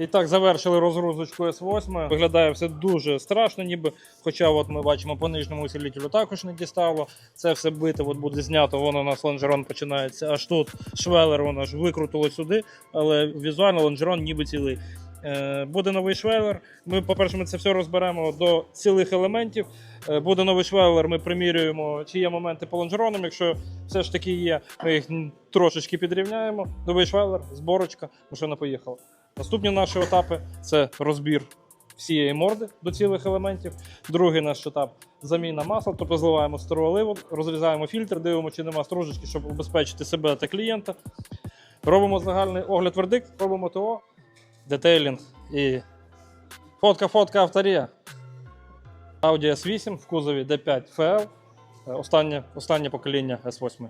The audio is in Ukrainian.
І так, завершили розгрузочку С8. Виглядає все дуже страшно, ніби. Хоча от ми бачимо по нижньому усилителю також не дістало. Це все бите от буде знято, воно у нас лонжерон починається. Аж тут швелер, воно ж викрутило сюди, але візуально лонжерон ніби цілий. Е, Буде новий швелер. Ми, по-перше, ми це все розберемо до цілих елементів. Е, Буде новий швелер, ми примірюємо, чи є моменти по лонжеронам. Якщо все ж таки є, ми їх трошечки підрівняємо. Новий швелер, зборочка, машина поїхала. Наступні наші етапи це розбір всієї морди до цілих елементів. Другий наш етап заміна масла, тобто зливаємо стару оливу, розрізаємо фільтр, дивимося, чи нема стружечки, щоб убезпечити себе та клієнта. Робимо загальний огляд вердикт, робимо ТО, детейлінг і фотка-фотка авторія. Audi S8 в кузові D5 FL. Е, Останнє, останнє покоління S8.